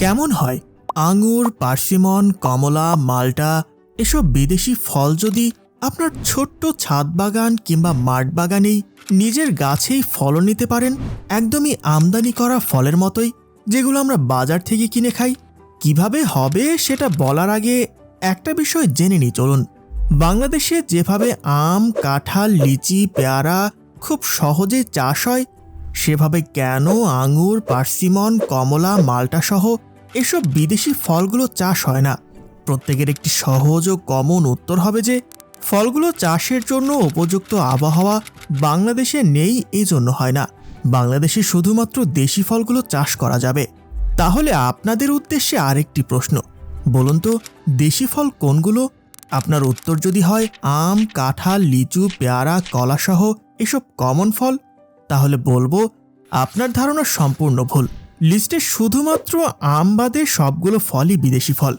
কেমন হয়? আঙুর, পার্সিমন, কমলা, মাল্টা, এসব বিদেশি ফল যদি আপনার ছোট্ট ছাদ বাগান কিংবা মাঠ বাগানেই নিজের গাছেই ফলন নিতে পারেন, একদমই আমদানি করা ফলের মতোই, যেগুলো আমরা বাজার থেকে কিনে খাই, কীভাবে হবে সেটা বলার আগে একটা বিষয় জেনে নিই, চলুন। বাংলাদেশে যেভাবে আম, কাঁঠাল, লিচি, পেয়ারা খুব সহজে চাষ হয়, সেভাবে কেন আঙুর, পার্সিমন, কমলা, মাল্টা সহ এসব বিদেশি ফলগুলো চাষ হয় না। প্রত্যেকের একটি সহজ ও কমন উত্তর হবে যে, ফলগুলো চাষের জন্য উপযুক্ত আবহাওয়া বাংলাদেশে নেই এই জন্য হয় না। বাংলাদেশে শুধুমাত্র দেশি ফলগুলো চাষ করা যাবে। তাহলে আপনাদের উদ্দেশ্যে আরেকটি প্রশ্ন। বলুন তো, দেশি ফল কোনগুলো? আপনার উত্তর যদি হয়, আম, কাঁঠাল, লিচু, পেয়ারা, কলাসহ এসব কমন ফল। তাহলে বলব, আপনার ধারণা সম্পূর্ণ ভুল। লিস্টে শুধুমাত্র আম বাদে সবগুলো ফলই বিদেশি ফল।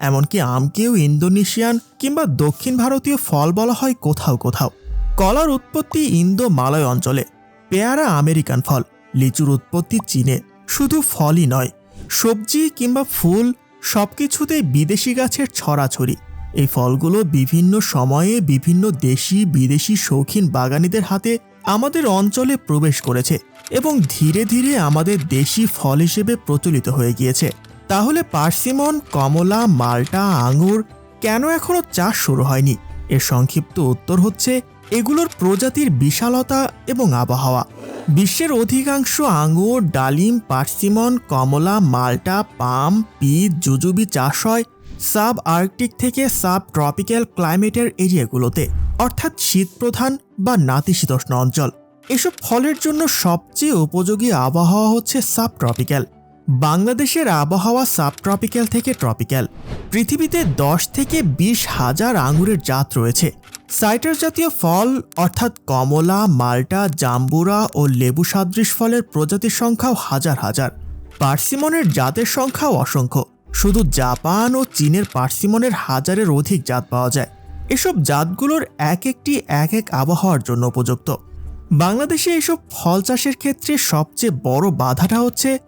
এমনকি আমকেও ইন্দোনেশিয়ান কিংবা দক্ষিণ ভারতীয় ফল বলা হয় কোথাও কোথাও। কলার উৎপত্তি ইন্দো মালয় অঞ্চলে, পেয়ারা আমেরিকান ফল, লিচুর উৎপত্তি চীনে। শুধু ফলই নয়, সবজি কিংবা ফুল সবকিছুতেই বিদেশি গাছের ছড়াছড়ি। এই ফলগুলো বিভিন্ন সময়ে বিভিন্ন দেশি বিদেশি শৌখিন বাগানীদের হাতে আমাদের অঞ্চলে প্রবেশ করেছে এবং ধীরে ধীরে আমাদের দেশি ফল হিসেবে প্রচলিত হয়ে গিয়েছে। তাহলে পার্সিমন, কমলা, মাল্টা, আঙুর কেন এখনও চাষ শুরু হয়নি? এর সংক্ষিপ্ত উত্তর হচ্ছে, এগুলোর প্রজাতির বিশালতা এবং আবহাওয়া। বিশ্বের অধিকাংশ আঙুর, ডালিম, পার্সিমন, কমলা, মাল্টা, পাম পিচ জুজুবি চাষ হয় সাব আর্কটিক থেকে সাব ট্রপিক্যাল ক্লাইমেটের এরিয়াগুলোতে, অর্থাৎ শীতপ্রধান বা নাতিশীতোষ্ণ অঞ্চল। এসব ফলের জন্য সবচেয়ে উপযোগী আবহাওয়া হচ্ছে সাব ট্রপিক্যাল বাংলাদেশের আবহাওয়া সাব ট্রপিক্যাল থেকে ট্রপিক্যাল। পৃথিবীতে দশ থেকে বিশ হাজার আঙুরের জাত রয়েছে। সাইটার জাতীয় ফল, অর্থাৎ কমলা, মাল্টা, জাম্বুরা ও লেবু সাদৃশ ফলের প্রজাতির সংখ্যাও হাজার হাজার। পার্সিমনের জাতের সংখ্যাও অসংখ্য। শুধু জাপান ও চীনের পার্সিমনের হাজারের অধিক জাত পাওয়া যায়। এসব জাতগুলোর এক একটি, এক এক আবহাওয়ার জন্য উপযুক্ত। বাংলাদেশে এসব ফল চাষের ক্ষেত্রে সবচেয়ে বড় বাধাটা হচ্ছে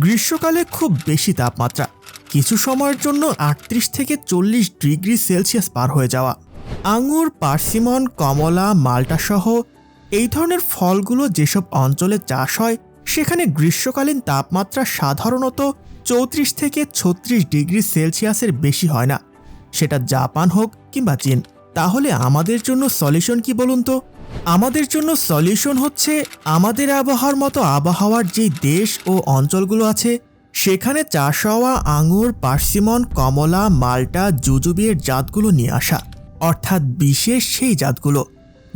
গ্রীষ্মকালে খুব বেশি তাপমাত্রা। কিছু সময়ের জন্য আটত্রিশ থেকে চল্লিশ ডিগ্রি সেলসিয়াস পার হয়ে যাওয়া। আঙুর পার্সিমন, কমলা, মাল্টা সহ এই ধরনের ফলগুলো যেসব অঞ্চলে চাষ হয়, সেখানে গ্রীষ্মকালীন তাপমাত্রা সাধারণত চৌত্রিশ থেকে ছত্রিশ ডিগ্রি সেলসিয়াসের বেশি হয় না। সেটা জাপান হোক কিংবা চীন। তাহলে আমাদের জন্য সলিউশন কি বলুন তো? আমাদের জন্য সলিউশন হচ্ছে আমাদের আবহাওয়ার মতো আবহাওয়ার যেই দেশ ও অঞ্চলগুলো আছে, সেখানে চাষ হওয়া আঙুর পার্সিমন, কমলা, মাল্টা জুজুবিয়ের জাতগুলো নিয়ে আসা। অর্থাৎ বিশেষ সেই জাতগুলো,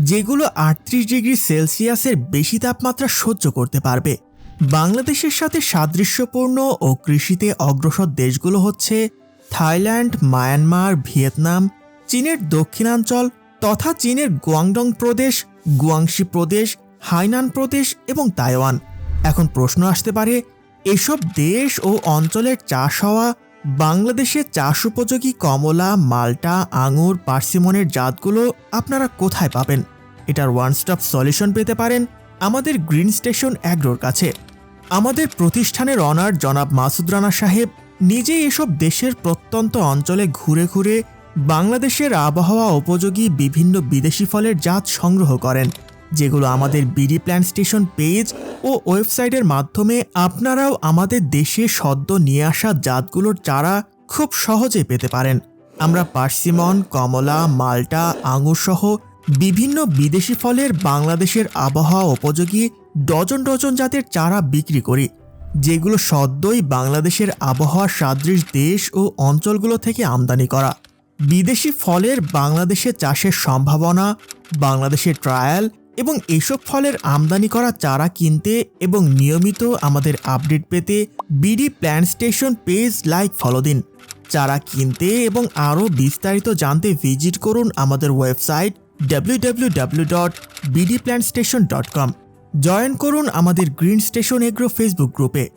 যেগুলো আটত্রিশ ডিগ্রি সেলসিয়াসের বেশি তাপমাত্রা সহ্য করতে পারবে। বাংলাদেশের সাথে সাদৃশ্যপূর্ণ ও কৃষিতে অগ্রসর দেশগুলো হচ্ছে থাইল্যান্ড, মায়ানমার, ভিয়েতনাম, চীনের দক্ষিণাঞ্চল তথা চীনের গুয়াংডং প্রদেশ, গুয়াংশি প্রদেশ, হাইনান প্রদেশ এবং তাইওয়ান। এখন প্রশ্ন আসতে পারে, এসব দেশ ও অঞ্চলের চাষ হওয়া বাংলাদেশের চাষ উপযোগী কমলা, মাল্টা, আঙুর, পার্সিমনের জাতগুলো আপনারা কোথায় পাবেন? এটার ওয়ান স্টপ সলিউশন পেতে পারেন আমাদের গ্রিন স্টেশন অ্যাগ্রোর কাছে। আমাদের প্রতিষ্ঠানের অনার জনাব মাসুদ রানা সাহেব নিজেই এসব দেশের প্রত্যন্ত অঞ্চলে ঘুরে ঘুরে বাংলাদেশের আবহাওয়া উপযোগী বিভিন্ন বিদেশি ফলের জাত সংগ্রহ করেন, যেগুলো আমাদের বিডি প্ল্যান স্টেশন পেজ ও ওয়েবসাইটের মাধ্যমে আপনারাও আমাদের দেশে সদ্য নিয়ে আসা জাতগুলোর চারা খুব সহজে পেতে পারেন। আমরা পার্সিমন, কমলা, মাল্টা আঙুর সহ বিভিন্ন বিদেশি ফলের বাংলাদেশের আবহাওয়া উপযোগী ডজন ডজন জাতের চারা বিক্রি করি, যেগুলো সদ্যই বাংলাদেশের আবহাওয়া সাদৃশ দেশ ও অঞ্চলগুলো থেকে আমদানি করা। বিদেশি ফলের বাংলাদেশে চাষের সম্ভাবনা, বাংলাদেশের ট্রায়াল এবং এসব ফলের আমদানি করা চারা কিনতে এবং নিয়মিত আমাদের আপডেট পেতে BD plan station page like follow দিন। চারা কিনতে এবং আরও বিস্তারিত জানতে ভিজিট করুন আমাদের ওয়েবসাইট www.bdplantstation.com জয়েন করুন আমাদের গ্রিন স্টেশন এগ্রো ফেসবুক গ্রুপে